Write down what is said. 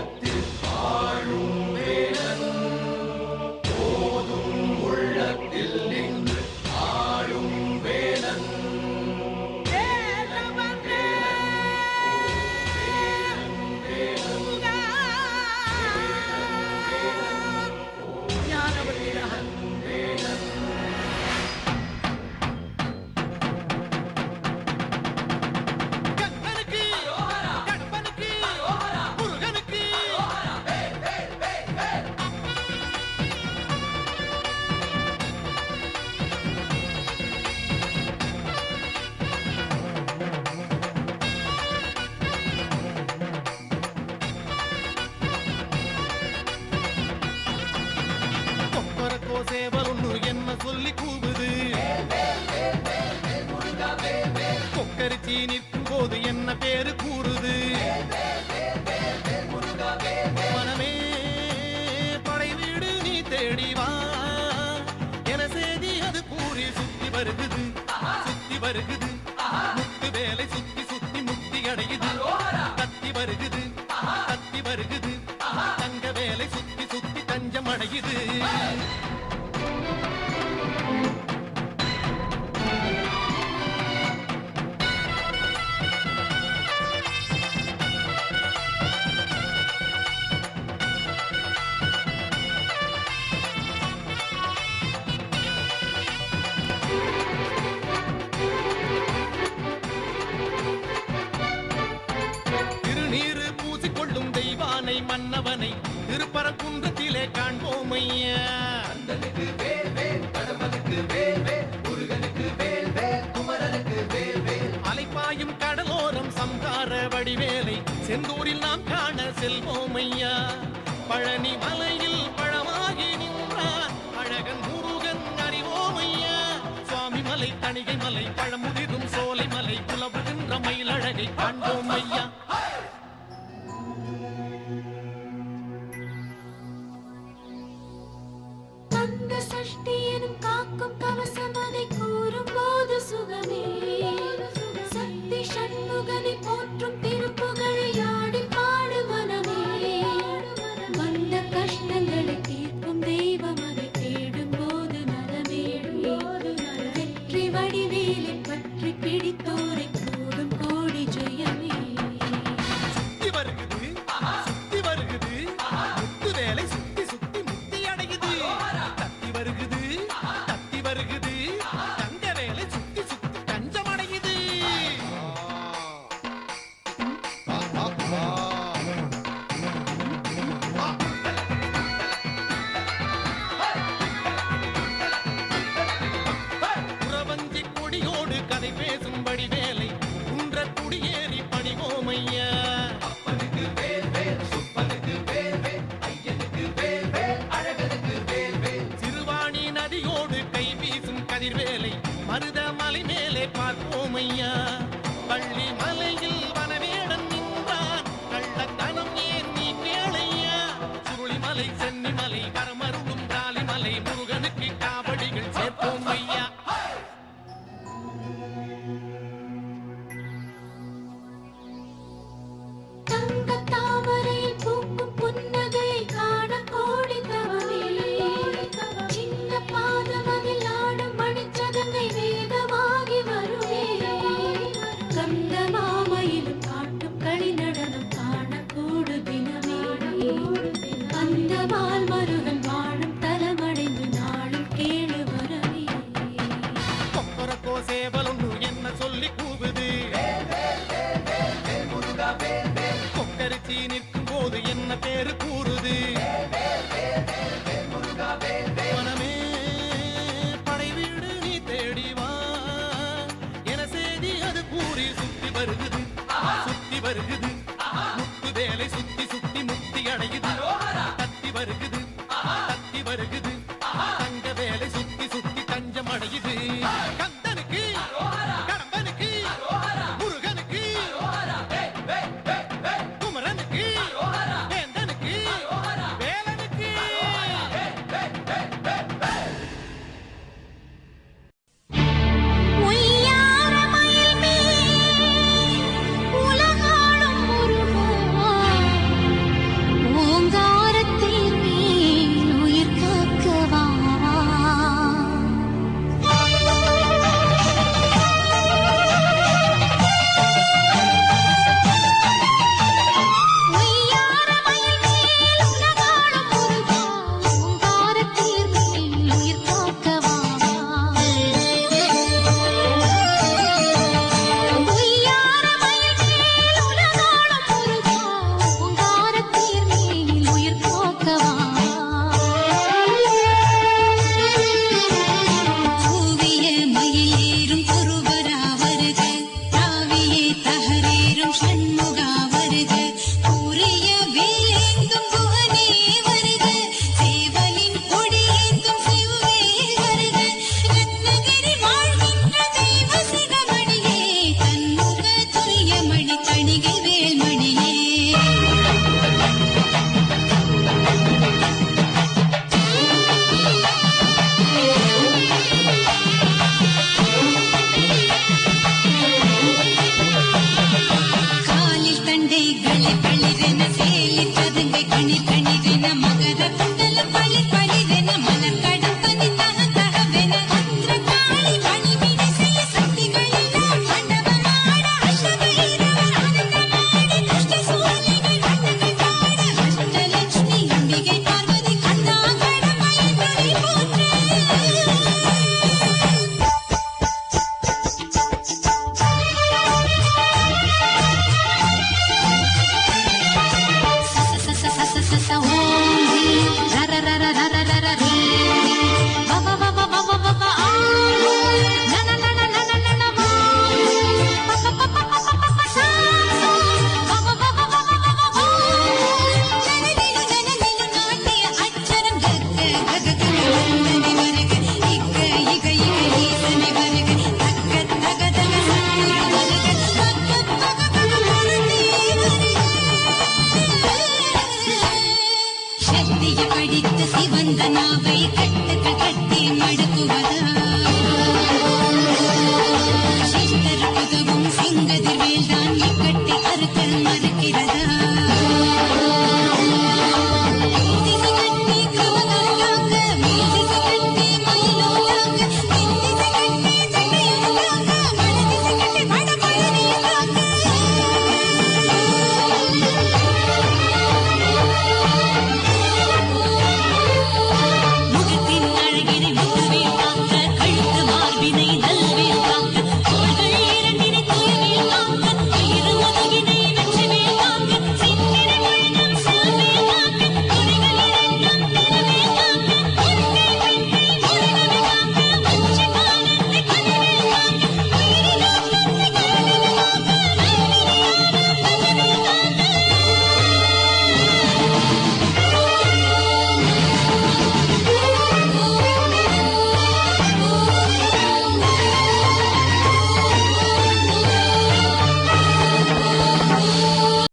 Yeah. பேசி நிற்கும் போது என்ன பேரு கூறுது? மனமே படை வீடு நீ தேடிவா என செய்தி அது கூறி சுத்தி வருகுது. சுத்தி வருகுது. முத்து வேலை சுத்தி சுத்தி முத்தி அடையுது. கத்தி வருகுது. கத்தி வருகுது. தங்க வேலை சுத்தி சுத்தி தஞ்சம் அடையுது. கடம்பனை திருப்பரங்குன்றத்திலே காண்போம் ஐயா கந்தனுக்கு வேல் வேல் கடம்பனுக்கு வேல் வேல் முருகனுக்கு வேல் வேல் குமரனுக்கு வேல் வேல். அலைப்பாயும் கடலோரம் சம்கார வடிவேலை செந்தூரில் நாம் காண செல்வோம் ஐயா பழனி மலையில் பழமாகி நின்றார் அழகன் முருகன் அறிவோம் ஐயா சுவாமி மலை தணிகை மலை பழமுதிரும் சோலை மலை புலவுகின்ற மயிலழகை காண்போம் ஐயா money.